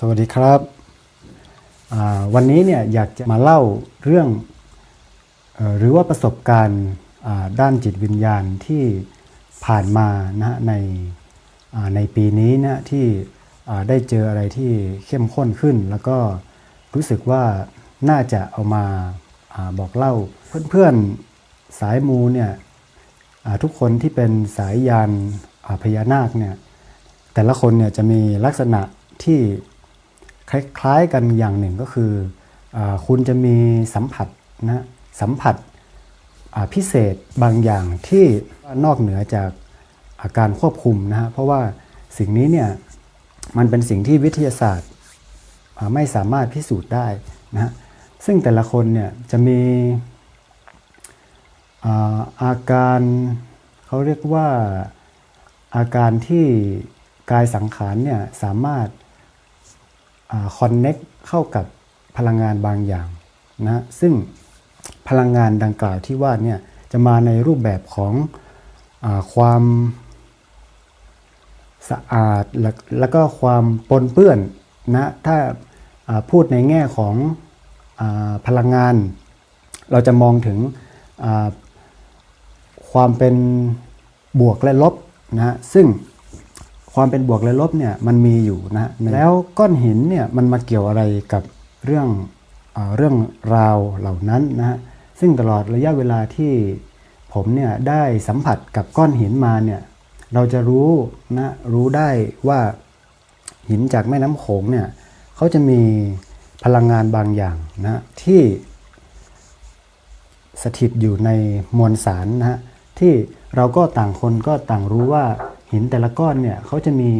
สวัสดีครับ วันนี้เนี่ยอยากจะมาเล่าเรื่องอหรือว่าประสบการณ์ด้านจิตวิญญาณที่ผ่านมานะฮะในในปีนี้นะที่ได้เจออะไรที่เข้มข้นขึ้น แล้วก็รู้สึกว่าน่าจะเอามาอบอกเล่าเพื่อนๆสายมูเนี่ยทุกคนที่เป็นสายยานพญานาคเนี่ยแต่ละคนเนี่ยจะมีลักษณะที่ คล้ายๆกันอย่างหนึ่งก็คืออคุณจะมีสัมผัสนะสัมผัสพิเศษบางอย่างที่นอกเหนือจากอาการควบคุมนะฮะเพราะว่าสิ่งนี้เนี่ยมันเป็นสิ่งที่วิทยาศาสตร์ไม่สามารถพิสูจน์ได้นะฮะซึ่งแต่ละคนเนี่ยจะมีอาอาการเขาเรียกว่าอาการที่กายสังขารเนี่ยสามารถ คอนเน็กเข้ากับพลังงานบางอย่างนะซึ่งพลังงานดังกล่าวที่ว่าเนี่ยจะมาในรูปแบบของอความสะอาดและแล้วก็ความปนเปื้อนนะถ้าพูดในแง่ของอพลังงาน เราจะมองถึงความเป็นบวกและลบนะซึ่ง ความเป็นบวกและลบเนี่ยมันมีอยู่นะฮะแล้วก้อนหินเนี่ยมันมาเกี่ยวอะไรกับเรื่องอาเรื่องราวเหล่านั้นนะฮะซึ่งตลอดระยะเวลาที่ผมเนี่ยได้สัมผัสกับก้อนหินมาเนี่ยเราจะรู้นะรู้ได้ว่าหินจากแม่น้ำโขงเนี่ยเขาจะมีพลังงานบางอย่างนะที่สถิตอยู่ในมวลสารนะฮะที่เราก็ต่างคนก็ต่างรู้ว่า หินแต่ละก้อนเนี่ยเขาจะมี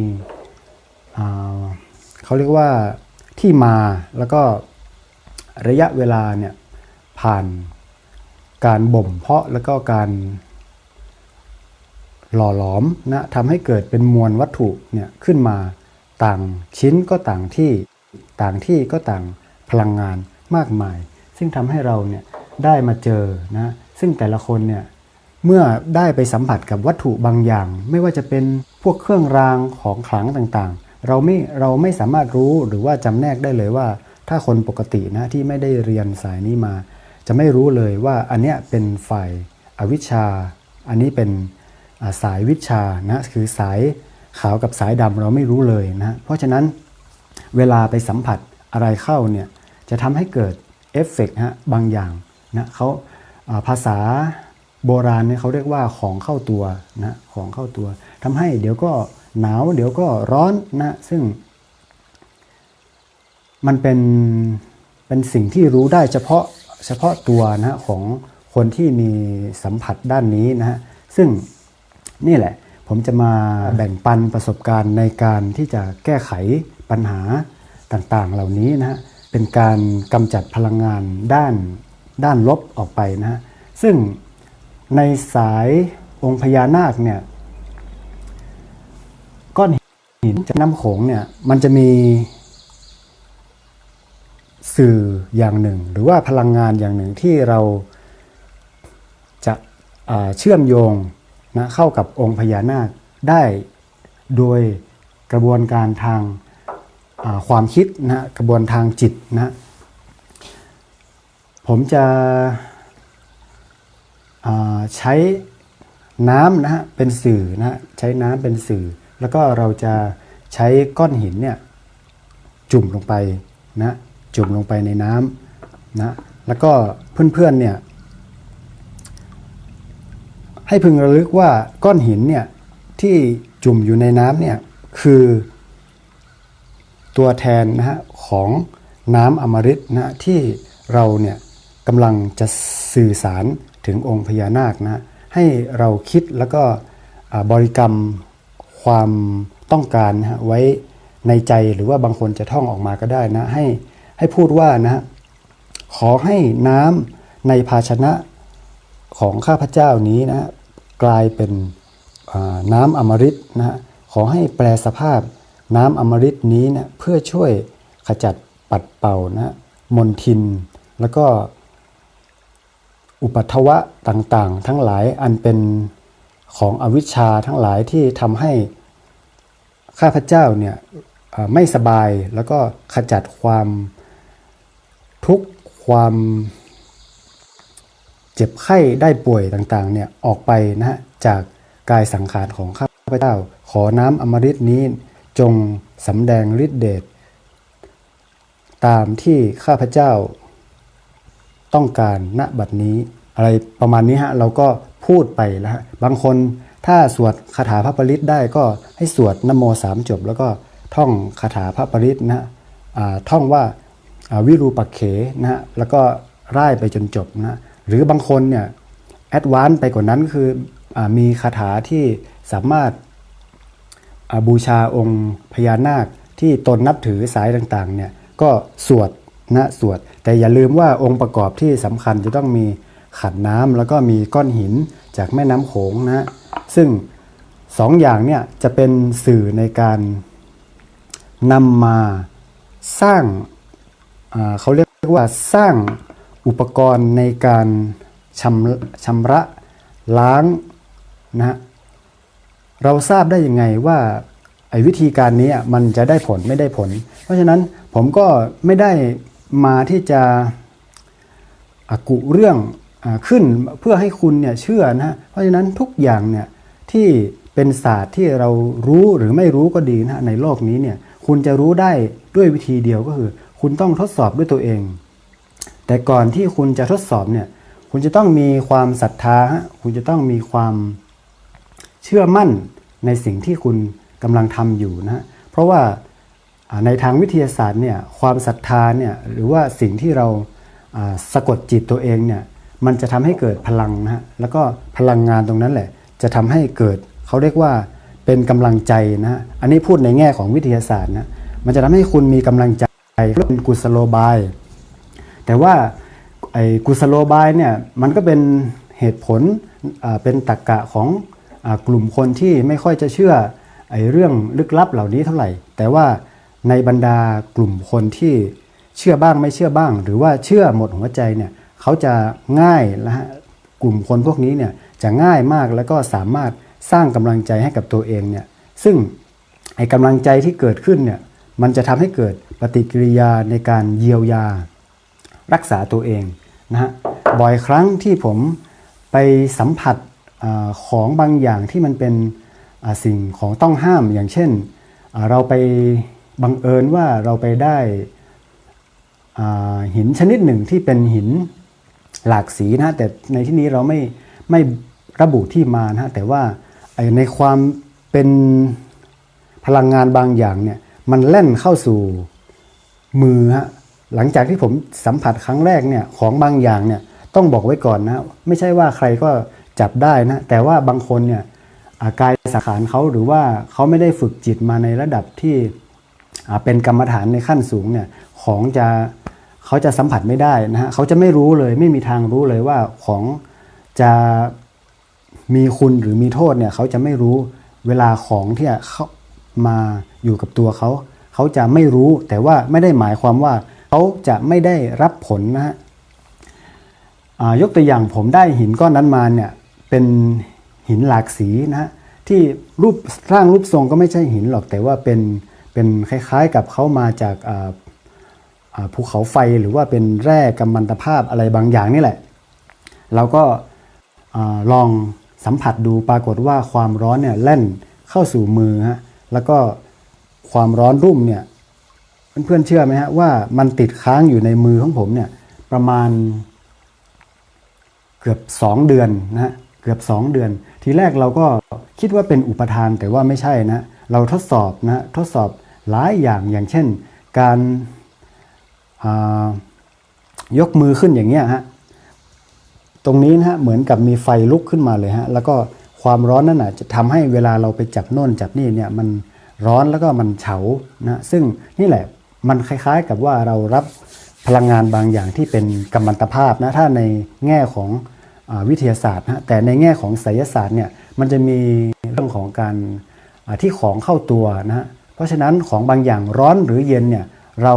เขาเรียกว่าที่มาแล้วก็ระยะเวลาเนี่ยผ่านการบ่มเพาะแล้วก็การหล่อหลอมนะทำให้เกิดเป็นมวลวัตถุเนี่ยขึ้นมาต่างชิ้นก็ต่างที่ต่างที่ก็ต่างพลังงานมากมาย ซึ่งทำให้เราเนี่ยได้มาเจอนะซึ่งแต่ละคนเนี่ย เมื่อได้ไปสัมผัสกับวัตถุบางอย่าง ไม่ว่าจะเป็นพวกเครื่องรางของขลังต่างๆ เราไม่เราไม่สามารถรู้หรือว่าจำแนกได้เลยว่า ถ้าคนปกตินะที่ไม่ได้เรียนสายนี้มา จะไม่รู้เลยว่าอันเนี้ยเป็นฝ่ายอวิชชา อันนี้เป็นสายวิชานะคือสายขาวกับสายดำเราไม่รู้เลยนะเพราะฉะนั้นเวลาไปสัมผัสอะไรเข้าเนี่ยจะทำให้เกิดเอฟเฟกต์ฮะบางอย่างนะเขาภาษา โบราณเนี่ยเขาเรียกว่าของเข้าตัวนะของเข้าตัวทำให้เดี๋ยวก็หนาวเดี๋ยวก็ร้อนนะซึ่ง มันเป็นเป็นสิ่งที่รู้ได้เฉพาะเฉพาะตัวนะฮะของคนที่มีสัมผัสด้านนี้นะฮะซึ่งนี่แหละ ผมจะมาแบ่งปันประสบการณ์ในการที่จะแก้ไขปัญหาต่างๆ เหล่านี้นะฮะเป็นการกำจัดพลังงานด้านด้านลบออกไปนะฮะซึ่ง ในสายองค์พญานาคเนี่ยก้อนหินจากน้ำโขงเนี่ยมันจะมีสื่ออย่างหนึ่ง หรือว่าพลังงานอย่างหนึ่งที่เราจะาเชื่อมโยงนะเข้ากับองค์พญานาคได้โดยกระบวนการทางาความคิดนะกระบวนทางจิตนะผมจะ ใช้น้ำนะฮะเป็นสื่อนะฮะใช้น้ำเป็นสื่อ แล้วก็เราจะใช้ก้อนหินเนี่ยจุ่มลงไปนะจุ่มลงไปในน้ำนะแล้วก็เพื่อนๆเนี่ยให้พึงระลึกว่าก้อนหินเนี่ยที่จุ่มอยู่ในน้ำเนี่ยคือตัวแทนนะฮะของน้ำอมฤตนะฮะที่เราเนี่ยกำลังจะสื่อสาร ถึงองค์พญานาคนะให้เราคิดแล้วก็บริกรรมความต้องการนะฮะไว้ในใจหรือว่าบางคนจะท่องออกมาก็ได้นะให้ให้พูดว่านะขอให้น้ำในภาชนะของข้าพเจ้านี้นะกลายเป็นน้ำอมฤตนะฮะขอให้แปลสภาพน้ำอมฤตนี้นะเพื่อช่วยขจัดปัดเป่านะฮะมนทิน แล้วก็ อุปัทวะต่างๆ ทั้งหลายอันเป็นของอวิชชาทั้งหลายที่ทำให้ข้าพเจ้าเนี่ยไม่สบายแล้วก็ขจัดความทุกข์ความเจ็บไข้ได้ป่วยต่างๆเนี่ยออกไปนะฮะจากกายสังขารของข้าพเจ้า ขอน้ำอมฤตนี้จงสำแดงฤทธิเดชตามที่ข้าพเจ้า ต้องการณบัดนี้ อะไรประมาณนี้ฮะเราก็พูดไปแล้วฮะบางคนถ้าสวดคาถาพระปริตได้ก็ให้สวดนโมสามจบ แล้วก็ท่องคาถาพระปริตนะฮะท่องว่าวิรูปักเขนะฮะแล้วก็ไร่ไปจนจบนะฮะหรือบางคนเนี่ยแอดวานซ์ไปกว่านั้นคืออมีคาถาที่สามารถบูชาองค์พญานาคที่ตนนับถือสายต่างๆเนี่ยก็สวด นะสวด แต่อย่าลืมว่าองค์ประกอบที่สำคัญจะต้องมีขันน้ำแล้วก็มีก้อนหินจากแม่น้ำโขงนะซึ่งสองอย่างเนี่ยจะเป็นสื่อในการนำมาสร้างาเขาเรียกว่าสร้างอุปกรณ์ในการชำชำระล้างนะเราทราบได้ยังไงว่าไอ้วิธีการนี้มันจะได้ผลไม่ได้ผล เพราะฉะนั้นผมก็ไม่ได้ มาที่จะกุเรื่องอขึ้นเพื่อให้คุณเนี่ยเชื่อนะฮะเพราะฉะนั้นทุกอย่างเนี่ยที่เป็นศาสตร์ที่เรารู้หรือไม่รู้ก็ดีนะในโลกนี้เนี่ยคุณจะรู้ได้ด้วยวิธีเดียวก็คือ คุณต้องทดสอบด้วยตัวเอง แต่ก่อนที่คุณจะทดสอบเนี่ยคุณจะต้องมีความศรัทธา คุณจะต้องมีความเชื่อมั่นในสิ่งที่คุณกำลังทำอยู่นะเพราะว่า ในทางวิทยาศาสตร์เนี่ยความศรัทธาเนี่ยหรือว่าสิ่งที่เราสะกดจิตตัวเองเนี่ยมันจะทำให้เกิดพลังนะฮะแล้วก็พลังงานตรงนั้นแหละ จะทำให้เกิดเขาเรียกว่าเป็นกำลังใจนะฮะอันนี้พูดในแง่ของวิทยาศาสตร์นะมันจะทำให้คุณมีกำลังใจเป็นกุศโลบาย แต่ว่าไอ้กุศโลบายเนี่ยมันก็เป็นเหตุผลเป็นตรกกะของอกลุ่มคนที่ไม่ค่อยจะเชื่อไอ้เรื่องลึกลับเหล่านี้เท่าไหร่ แต่ว่า ในบรรดากลุ่มคนที่เชื่อบ้างไม่เชื่อบ้าง หรือว่าเชื่อหมดหัวใจเนี่ยเขาจะง่ายนะฮะกลุ่มคนพวกนี้เนี่ยจะง่ายมากแล้วก็สามารถสร้างกำลังใจให้กับตัวเองเนี่ยซึ่งไอ้กำลังใจที่เกิดขึ้นเนี่ยมันจะทำให้เกิดปฏิกิริยาในการเยียวยา รักษาตัวเองนะฮะบ่อยครั้งที่ผมไปสัมผัสอของบางอย่างที่มันเป็นสิ่งของต้องห้ามอย่างเช่น เราไป บังเอิญว่าเราไปได้หินชนิดหนึ่งที่เป็นหินหลากสีนะแต่ในที่นี้เราไม่ไม่ระบุที่มานะฮะแต่ว่าในความเป็นพลังงานบางอย่างเนี่ยมันแล่นเข้าสู่มือฮะหลังจากที่ผมสัมผัสครั้งแรกเนี่ยของบางอย่างเนี่ยต้องบอกไว้ก่อนนะไม่ใช่ว่าใครก็จับได้นะแต่ว่าบางคนเนี่ยากายสังขารเขาหรือว่าเขาไม่ได้ฝึกจิตมาในระดับที่ เป็นกรรมฐานในขั้นสูงเนี่ยของจะเขาจะสัมผัสไม่ได้นะฮะเขาจะไม่รู้เลยไม่มีทางรู้เลยว่าของจะมีคุณหรือมีโทษเนี่ยเขาจะไม่รู้เวลาของที่เข้ามาอยู่กับตัวเขาเขาจะไม่รู้แต่ว่าไม่ได้หมายความว่าเขาจะไม่ได้รับผลนะฮะยกตัวอย่างผมได้หินก้อนนั้นมาเนี่ยเป็นหินหลากสีนะฮะที่รูปร่างรูปทรงก็ไม่ใช่หินหรอกแต่ว่าเป็น เป็นคล้ายๆกับเขามาจากภูเขาไฟหรือว่าเป็นแร่กัมมันตภาพอะไรบางอย่างนี่แหละ เราก็ลองสัมผัสดูปรากฏว่าความร้อนเนี่ยแล่นเข้าสู่มือฮะแล้วก็ความร้อนรุ่มเนี่ยเพื่อนๆเชื่อไหมฮะว่ามันติดค้างอยู่ในมือของผมเนี่ยประมาณเกือบ 2 เดือนนะฮะเกือบ 2 เดือน ทีแรกเราก็คิดว่าเป็นอุปทานแต่ว่าไม่ใช่นะเราทดสอบนะทดสอบ หลายอย่างอย่างเช่น การายกมือขึ้นอย่างเงี้ยฮะตรงนี้นะฮะเหมือนกับมีไฟลุกขึ้นมาเลยฮะแล้วก็ความร้อนนั่นน่ะจะทำให้เวลาเราไปจับโน่นจับนี่เนี่ยมันร้อนแล้วก็มันเฉานะซึ่งนี่แหละมันคล้ายๆกับว่าเรารับพลังงานบางอย่างที่เป็นกัมมันตภาพนะถ้าในแง่ของอวิทยาศาสตร์นะแต่ในแง่ของไสยศาสตร์เนี่ยมันจะมีเรื่องของการที่ของเข้าตัวนะฮะ เพราะฉะนั้นของบางอย่างร้อนหรือเย็นเนี่ยเรา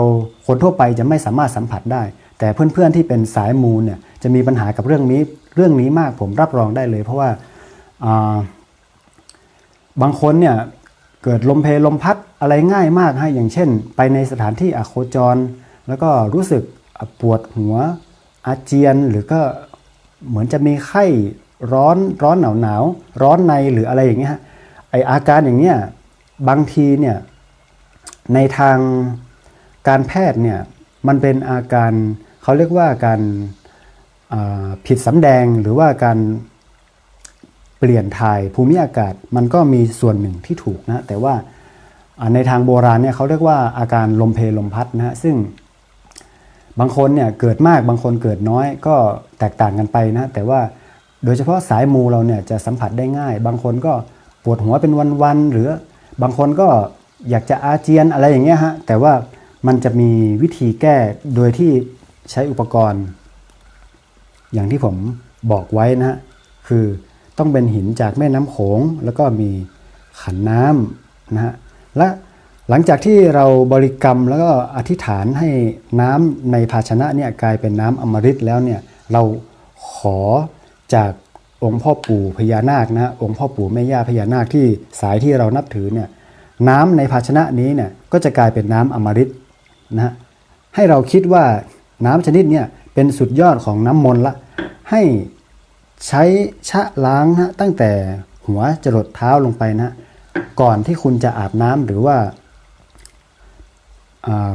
คนทั่วไปจะไม่สามารถสัมผัสได้ แต่เพื่อนๆที่เป็นสายมูลเนี่ยจะมีปัญหากับเรื่องนี้เรื่องนี้มากผมรับรองได้เลย เพราะว่าาบางคนเนี่ยเกิดลมเพลลมพัดอะไรง่ายมากฮะอย่างเช่น ไปในสถานที่อโคจร แล้วก็รู้สึกปวดหัวอาเจียนหรือก็เหมือนจะมีไข้ร้อนร้อนหนาวหนาวร้อนในหรืออะไรอย่างเงี้ยไออาการอย่างเนี้ยบางทีเนี่ย ในทางการแพทย์เนี่ยมันเป็นอาการเขาเรียกว่าการผิดสำแดงหรือว่าการเปลี่ยนถ่ายภูมิอากาศมันก็มีส่วนหนึ่งที่ถูกนะแต่ว่าอ่าในทางโบราณเนี่ยเขาเรียกว่าอาการลมเพลลมพัดนะฮะซึ่งบางคนเนี่ยเกิดมากบางคนเกิดน้อยก็แตกต่างกันไปนะแต่ว่าโดยเฉพาะสายมูเราเนี่ยจะสัมผัสได้ง่าย บางคนก็ปวดหัวเป็นวันๆหรือบางคนก็ อยากจะอาเจียนอะไรอย่างเงี้ยฮะแต่ว่ามันจะมีวิธีแก้โดยที่ใช้อุปกรณ์ อย่างที่ผมบอกไว้นะฮะคือต้องเป็นหินจากแม่น้ำโขง แล้วก็มีขันน้ำนะฮะและหลังจากที่เราบริกรรมแล้วก็อธิษฐานให้น้ำในภาชนะเนี่ยกลายเป็นน้ำอมฤตแล้วเนี่ยเราขอจากองค์พ่อปู่พญานาคนะองค์พ่อปู่แม่ย่าพญานาคที่สายที่เรานับถือเนี่ย น้ำในภาชนะนี้เนี่ยก็จะกลายเป็นน้ำอมฤตนะฮะให้เราคิดว่าน้ำชนิดเนี่ยเป็นสุดยอดของน้ำมนต์ละให้ใช้ชะล้างนะตั้งแต่หัวจรดเท้าลงไปนะก่อนที่คุณจะอาบน้ำหรือว่าอ่า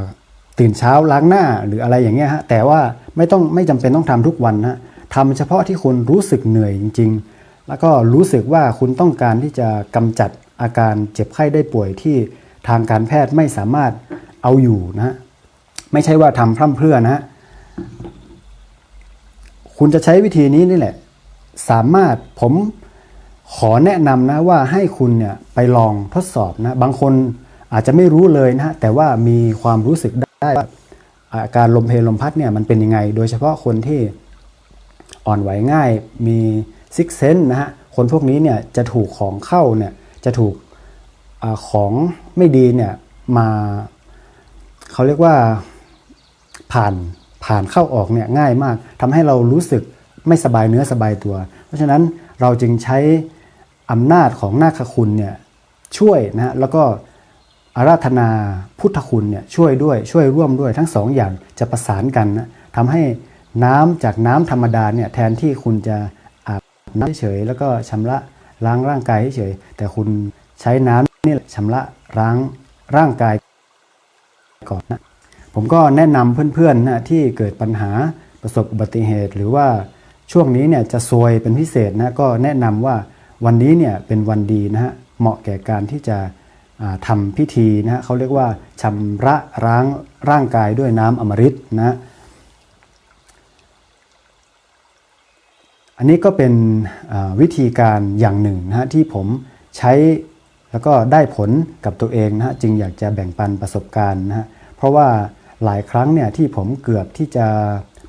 ตื่นเช้าล้างหน้าหรืออะไรอย่างเงี้ยฮะแต่ว่าไม่ต้องไม่จำเป็นต้องทำทุกวันนะทำเฉพาะที่คุณรู้สึกเหนื่อยจริง ๆ แล้วก็รู้สึกว่าคุณต้องการที่จะกำจัด อาการเจ็บไข้ได้ป่วยที่ทางการแพทย์ไม่สามารถเอาอยู่นะไม่ใช่ว่าทำพร่ำเพรื่อนะคุณจะใช้วิธีนี้นี่แหละ สามารถผมขอแนะนำนะว่าให้คุณเนี่ยไปลองทดสอบนะบางคนอาจจะไม่รู้เลยนะฮะแต่ว่ามีความรู้สึกได้ว่าอาการลมเพลลมพัดเนี่ยมันเป็นยังไง โดยเฉพาะคนที่อ่อนไหวง่ายมีซิกเซนนะฮะคนพวกนี้เนี่ยจะถูกของเข้าเนี่ย จะถูกอของไม่ดีเนี่ยมาเขาเรียกว่าผ่านผ่านเข้าออกเนี่ยง่ายมากทำให้เรารู้สึกไม่สบายเนื้อสบายตัว เพราะฉะนั้นเราจึงใช้อำนาจของนาคคุณเนี่ยช่วยนะฮะแล้วก็อาราธนาพุทธคุณเนี่ยช่วยด้วยช่วยร่วมด้วยทั้งสองอย่างจะประสานกันนะทำให้น้ำจากน้ำธรรมดาเนี่ยแทนที่คุณจะอาบน้ำเฉยแล้วก็ชำระ ล้างร่างกายเฉยแต่คุณใช้น้ำนี่ชำระล้างร่างกายก่อนนะผมก็แนะนำเพื่อนๆนะที่เกิดปัญหาประสบอุบัติเหตุ หรือว่าช่วงนี้เนี่ยจะซวยเป็นพิเศษนะก็แนะนำว่าวันนี้เนี่ยเป็นวันดีนะฮะเหมาะแก่การที่จะอ่าทำพิธีนะฮะเขาเรียกว่าชำระล้างร่างกายด้วยน้ำอมฤตนะ อันนี้ก็เป็นวิธีการอย่างหนึ่งนะฮะที่ผมใช้แล้วก็ได้ผลกับตัวเองนะฮะจึงอยากจะแบ่งปันประสบการณ์นะฮะเพราะว่าหลายครั้งเนี่ยที่ผมเกือบที่จะ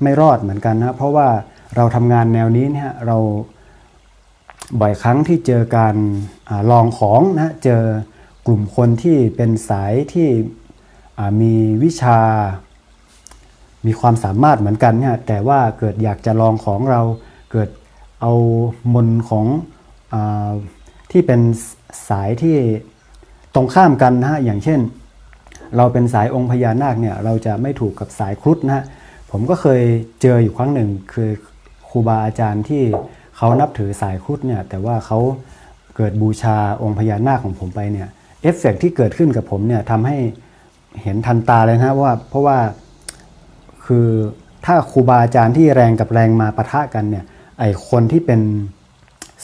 ไม่รอดเหมือนกันนะเพราะว่าเราทำงานแนวนี้เนี่ยเราบ่อยครั้งที่เจอการอลองของนะเจอกลุ่มคนที่เป็นสายที่มีวิชา มีความสามารถเหมือนกันเนี่ยแต่ว่าเกิดอยากจะลองของเราเกิด เอามนของอที่เป็นสายที่ตรงข้ามกันนะฮะอย่างเช่น เราเป็นสายองค์พญานาคเนี่ยเราจะไม่ถูกกับสายครุฑนะฮะผมก็เคยเจออยู่ครั้งหนึ่งคือครูบาอาจารย์ที่เขานับถือสายครุฑเนี่ยแต่ว่าเขาเกิดบูชาองค์พญานาคของผมไปเนี่ยเอฟเฟกต์ที่เกิดขึ้นกับผมเนี่ยทำให้เห็นทันตาเลยนะว่าเพราะว่าคือถ้าครูบาอาจารย์ที่แรงกับแรงมาปะทะกันเนี่ย ไอคนที่เป็น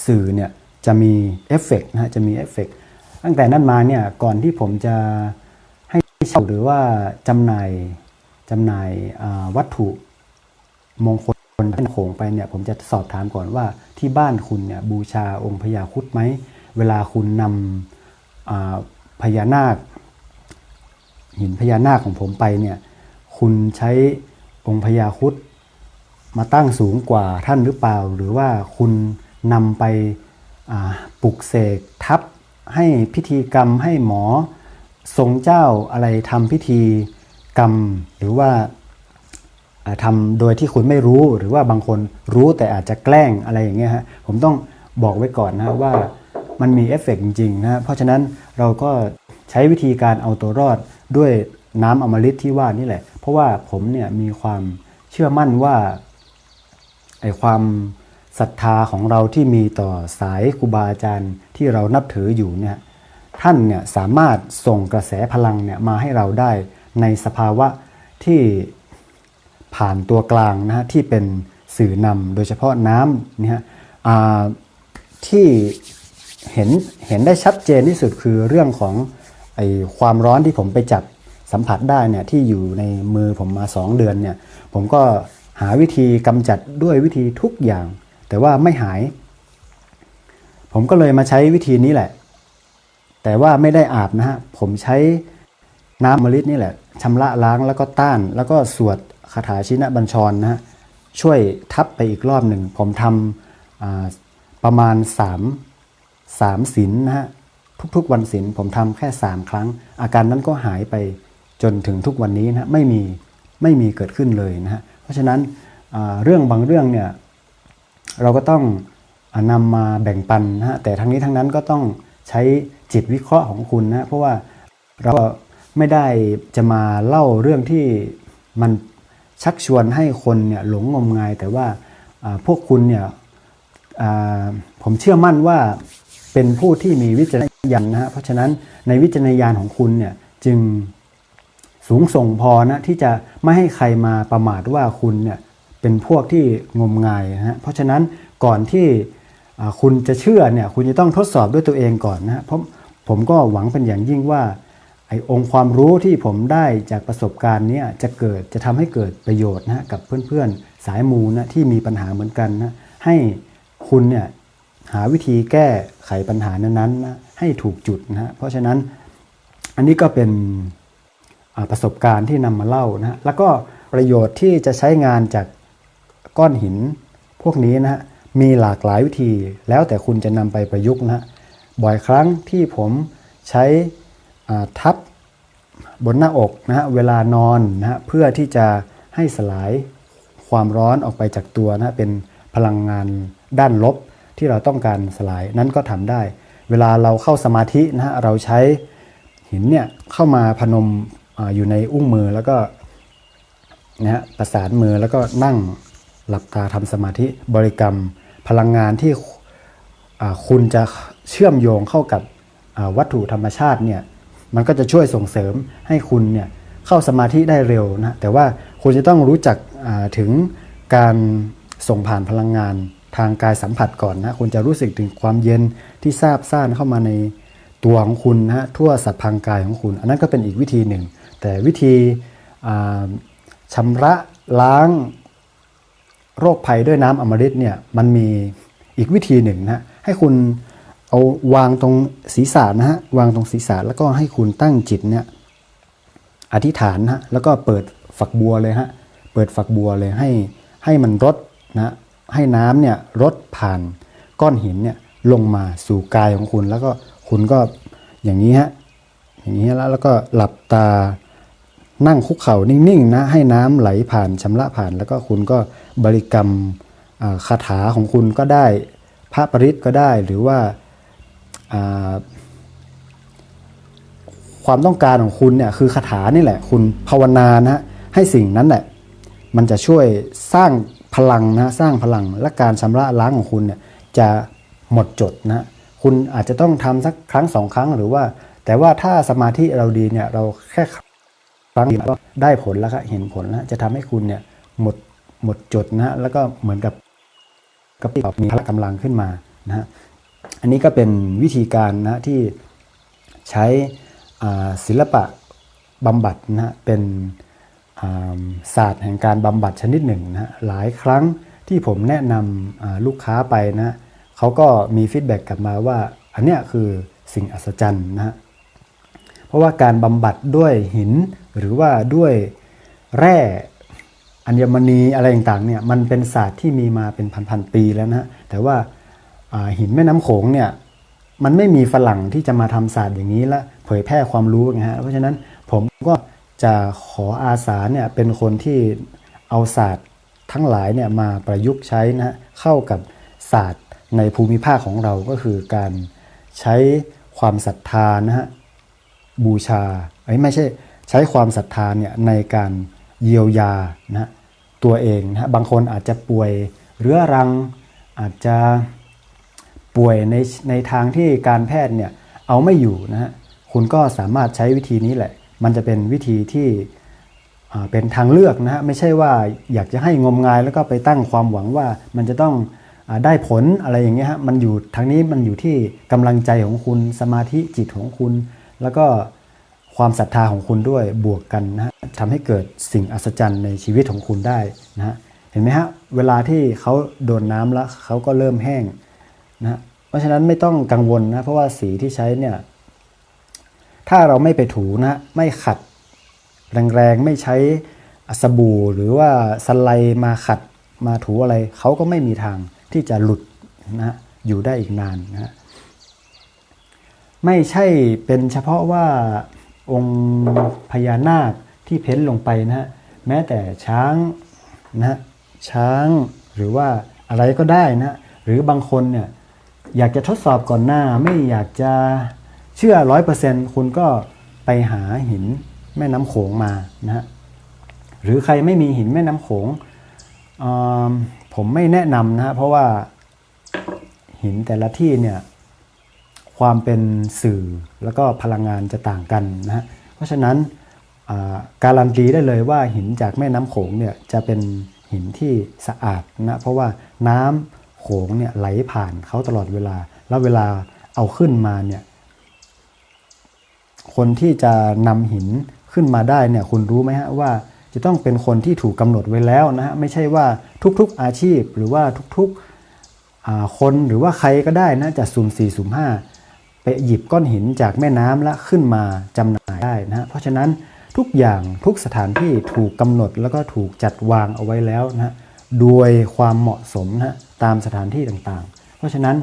สื่อเนี่ยจะมีเอฟเฟกต์นะฮะจะมีเอฟเฟกต์ตั้งแต่นั้นมาเนี่ยก่อนที่ผมจะให้เช่าหรือว่าจำหน่ายจำหน่ายวัตถุมงคลเป็นโขงไปเนี่ยผมจะสอบถามก่อนว่าที่บ้านคุณเนี่ยบูชาองค์พญาครุดไหม เวลาคุณนำพญานาค หินพญานาคของผมไปเนี่ยคุณใช้องค์พญาครุด มาตั้งสูงกว่าท่านหรือเปล่า หรือว่าคุณนำไปปลุกเสกทับให้พิธีกรรมให้หมอ ทรงเจ้าอะไรทำพิธีกรรม หรือว่าทำโดยที่คุณไม่รู้หรือว่าบางคนรู้แต่อาจจะแกล้งอะไรอย่างเงี้ยฮะผมต้องบอกไว้ก่อนนะว่ามันมีเอฟเฟกต์จริงๆนะเพราะฉะนั้นเราก็ใช้วิธีการเอาตัวรอดด้วยน้ำอมฤตที่ว่านี่แหละ เพราะว่าผมเนี่ยมีความเชื่อมั่นว่า ไอความศรัทธาของเราที่มีต่อสายครูบาอาจารย์ที่เรานับถืออยู่เนี่ยท่านเนี่ยสามารถส่งกระแสพลังเนี่ยมาให้เราได้ในสภาวะที่ผ่านตัวกลางนะฮะที่เป็นสื่อนำโดยเฉพาะน้ำเนี่ยที่เห็นเห็นได้ชัดเจนที่สุดคือเรื่องของไอความร้อนที่ผมไปจับสัมผัสได้เนี่ยที่อยู่ในมือผมมา 2 เดือนเนี่ยผมก็ หาวิธีกำจัดด้วยวิธีทุกอย่าง แต่ว่าไม่หาย ผมก็เลยมาใช้วิธีนี้แหละ แต่ว่าไม่ได้อาบนะฮะ ผมใช้น้ำมะลินี่แหละชำระล้างแล้วก็ต้าน แล้วก็สวดคาถาชินะบัญชรนะฮะช่วยทับไปอีกรอบหนึ่ง ผมทำประมาณ 3 3ศีลนะฮะทุกๆวันศีลผมทำแค่ 3 ครั้ง อาการนั้นก็หายไปจนถึงทุกวันนี้นะฮะไม่มีไม่มีเกิดขึ้นเลยนะฮะ เพราะฉะนั้นเรื่องบางเรื่องเนี่ยเราก็ต้องอานำมาแบ่งปันนะฮะแต่ทั้งนี้ทั้งนั้นก็ต้องใช้จิตวิเคราะห์ของคุณนะเพราะว่าเราไม่ได้จะมาเล่าเรื่องที่มันชักชวนให้คนเนี่ยหลงงมงาย แต่ว่าพวกคุณเนี่ยผมเชื่อมั่นว่าเป็นผู้ที่มีวิจารณญาณนะฮะเพราะฉะนั้นในวิจารณญาณของคุณเนี่ยจึง สูงส่งพอนะที่จะไม่ให้ใครมาประมาทว่าคุณเนี่ยเป็นพวกที่งมงายนะฮะเพราะฉะนั้นก่อนที่คุณจะเชื่อเนี่ยคุณจะต้องทดสอบด้วยตัวเองก่อนนะฮะเพราะผมก็หวังเป็นอย่างยิ่งว่าไอ้องค์ความรู้ที่ผมได้จากประสบการณ์เนี้จะเกิดจะทำให้เกิดประโยชน์นะกับเพื่อนๆ สายมูนะที่มีปัญหาเหมือนกันนะให้คุณเนี่ยหาวิธีแก้ไขปัญหานั้นๆนะให้ถูกจุดนะฮะเพราะฉะนั้นอันนี้ก็เป็น ประสบการณ์ที่นำมาเล่านะแล้วก็ประโยชน์ที่จะใช้งานจากก้อนหินพวกนี้นะฮะมีหลากหลายวิธีแล้วแต่คุณจะนำไปประยุกต์นะฮะบ่อยครั้งที่ผมใช้ทับบนหน้าอกนะฮะเวลานอนนะฮะเพื่อที่จะให้สลายความร้อนออกไปจากตัวนะฮะเป็นพลังงานด้านลบที่เราต้องการสลายนั้นก็ทำได้ เวลาเราเข้าสมาธินะฮะเราใช้หินเนี่ยเข้ามาพนม อยู่ในอุ้งมือแล้วก็นะฮะประสานมือแล้วก็นั่งหลับตาทำสมาธิบริกรรมพลังงานที่คุณจะเชื่อมโยงเข้ากับวัตถุธรรมชาติเนี่ยมันก็จะช่วยส่งเสริมให้คุณเนี่ยเข้าสมาธิได้เร็วนะแต่ว่าคุณจะต้องรู้จักถึงการส่งผ่านพลังงานทางกายสัมผัสก่อนนะคุณจะรู้สึกถึงความเย็นที่ซาบซ่านเข้ามาในตัวของคุณนะทั่วสัตว์พังกายของคุณ อันนั้นก็เป็นอีกวิธีหนึ่ง แต่วิธีชำระล้างโรคภัยด้วยน้ำอมฤตเนี่ยมันมีอีกวิธีหนึ่งนะฮะให้คุณเอาวางตรงศีรษะนะฮะวางตรงศีรษะแล้วก็ให้คุณตั้งจิตเนี่ยอธิษฐานนะฮะแล้วก็เปิดฝักบัวเลยฮะเปิดฝักบัวเลยให้ให้มันรดนะให้น้ำเนี่ยรดผ่านก้อนหินเนี่ยลงมาสู่กายของคุณ แล้วก็คุณก็อย่างนี้ฮะอย่างนี้แล้วแล้วก็หลับตา นั่งคุกเข่านิ่งๆนะให้น้ำไหลผ่านชำระผ่าน แล้วก็คุณก็บริกรรมคาถาของคุณก็ได้พระปริตก็ได้หรือว่าความต้องการของคุณเนี่ยคือคาถานี่แหละ คุณภาวนานะฮะให้สิ่งนั้นแหละมันจะช่วยสร้างพลังนะสร้างพลังและการชำระล้างของคุณเนี่ยจะหมดจดนะฮะคุณอาจจะต้องทำสักครั้งสองครั้งหรือว่า แต่ว่าถ้าสมาธิเราดีเนี่ยเราแค่ ครั้งดียวก็ได้ผลแล้วครับเห็นผลแล้วจะทำให้คุณเนี่ยหมดหมดจดนะฮะแล้วก็เหมือนกับกับที่มีพละกำลังขึ้นมานะฮะอันนี้ก็เป็นวิธีการนะที่ใช้ศิลปะบำบัดนะฮะเป็นศาสตร์แห่งการบำบัดชนิดหนึ่งนะฮะหลายครั้งที่ผมแนะนำลูกค้าไปนะฮะเขาก็มีฟีดแบ็กกลับมาว่า อันเนี้ยคือสิ่งอัศจรรย์นะฮะเพราะว่าการบำบัดด้วยหิน หรือว่าด้วยแร่อัญมณีอะไรต่างๆเนี่ยมันเป็นศาสตร์ที่มีมาเป็นพันๆปีแล้วนะฮะแต่ว่าหินแม่น้ำโขงเนี่ยมันไม่มีฝรั่งที่จะมาทำศาสตร์อย่างนี้และเผยแพร่ความรู้นะฮะเพราะฉะนั้นผมก็จะขออาสาเนี่ยเป็นคนที่เอาศาสตร์ทั้งหลายเนี่ยมาประยุกต์ใช้นะฮะเข้ากับศาสตร์ในภูมิภาคของเราก็คือการใช้ความศรัทธานะฮะบูชาเอ้ไม่ใช่ ใช้ความศรัทธาเนี่ยในการเยียวยานะตัวเองนะฮะบางคนอาจจะป่วยเรื้อรังอาจจะป่วยในในทางที่การแพทย์เนี่ยเอาไม่อยู่นะฮะคุณก็สามารถใช้วิธีนี้แหละ มันจะเป็นวิธีที่เป็นทางเลือกนะฮะไม่ใช่ว่าอยากจะให้งมงายแล้วก็ไปตั้งความหวังว่ามันจะต้องอได้ผลอะไรอย่างเงี้ยฮะมันอยู่ทางนี้มันอยู่ที่กำลังใจของคุณสมาธิจิตของคุณ แล้วก็ ความศรัทธาของคุณด้วยบวกกันนะฮะทำให้เกิดสิ่งอัศจรรย์ในชีวิตของคุณได้นะฮะเห็นไหมฮะเวลาที่เขาโดนน้ำแล้วเขาก็เริ่มแห้งนะเพราะฉะนั้นไม่ต้องกังวลนะเพราะว่าสีที่ใช้เนี่ยถ้าเราไม่ไปถูนะไม่ขัดแรงๆไม่ใช้สบู่หรือว่าสไลด์มาขัดมาถูอะไรเขาก็ไม่มีทางที่จะหลุดนะอยู่ได้อีกนานนะไม่ใช่เป็นเฉพาะว่า องค์พญานาคที่เพ้นลงไปนะฮะแม้แต่ช้างนะฮะช้างหรือว่าอะไรก็ได้นะฮะหรือบางคนเนี่ยอยากจะทดสอบก่อนหน้าไม่อยากจะเชื่อร้อยเปอร์เซ็นต์คุณก็ไปหาหินแม่น้ำโขงมานะฮะหรือใครไม่มีหินแม่น้ำโขงผมไม่แนะนำนะฮะเพราะว่าหินแต่ละที่เนี่ย ความเป็นสื่อแล้วก็พลังงานจะต่างกันนะฮะเพราะฉะนั้นการันตีได้เลยว่าหินจากแม่น้ำโขงเนี่ยจะเป็นหินที่สะอาดนะเพราะว่าน้ำโขงเนี่ยไหลผ่านเขาตลอดเวลา แล้วเวลาเอาขึ้นมาเนี่ยคนที่จะนำหินขึ้นมาได้เนี่ยคุณรู้ไหมฮะว่าจะต้องเป็นคนที่ถูกกำหนดไว้แล้วนะฮะไม่ใช่ว่าทุกๆอาชีพหรือว่าทุกๆคนหรือว่าใครก็ได้นะจะสุ่มสี่สุ่มห้า ไปหยิบก้อนหินจากแม่น้ำแล้วขึ้นมาจำหน่ายได้นะฮะเพราะฉะนั้นทุกอย่างทุกสถานที่ถูกกำหนดแล้วก็ถูกจัดวางเอาไว้แล้วนะฮะโดยความเหมาะสมนะฮะตามสถานที่ต่างๆ เพราะฉะนั้น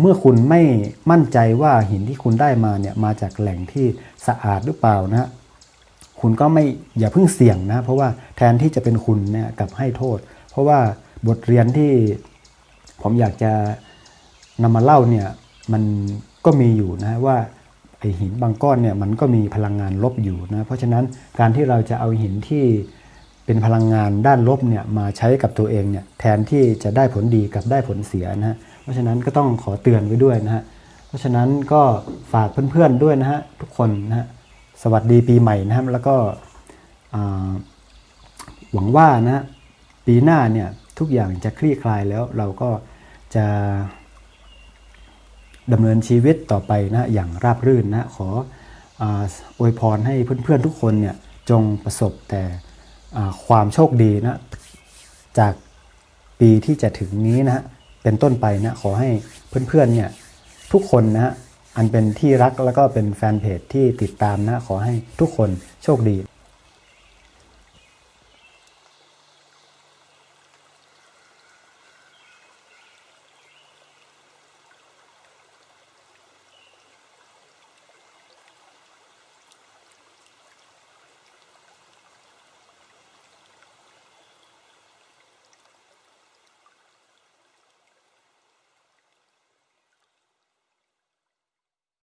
เมื่อคุณไม่มั่นใจว่าหินที่คุณได้มาเนี่ยมาจากแหล่งที่สะอาดหรือเปล่านะฮะคุณก็ไม่อย่าเพิ่งเสี่ยงนะเพราะว่าแทนที่จะเป็นคุณเนี่ยกลับให้โทษ เพราะว่าบทเรียนที่ผมอยากจะนำมาเล่าเนี่ยมัน ก็มีอยู่นะว่าไอหินบางก้อนเนี่ยมันก็มีพลังงานลบอยู่นะเพราะฉะนั้นการที่เราจะเอาหินที่เป็นพลังงานด้านลบเนี่ยมาใช้กับตัวเองเนี่ยแทนที่จะได้ผลดีกับได้ผลเสียนะฮะเพราะฉะนั้นก็ต้องขอเตือนไว้ด้วยนะฮะเพราะฉะนั้นก็ฝากเพื่อนๆด้วยนะฮะทุกคนนะฮะสวัสดีปีใหม่นะครับแล้วก็หวังว่านะฮะปีหน้าเนี่ยทุกอย่างจะคลี่คลายแล้วเราก็จะ ดำเนินชีวิตต่อไปนะอย่างราบรื่นนะขอออวยพรให้เพื่อนๆทุกคนเนี่ยจงประสบแต่ความโชคดีนะจากปีที่จะถึงนี้นะเป็นต้นไปนะขอให้เพื่อนๆเนี่ยทุกคนนะฮะอันเป็นที่รักแล้วก็เป็นแฟนเพจที่ติดตามนะขอให้ทุกคนโชคดี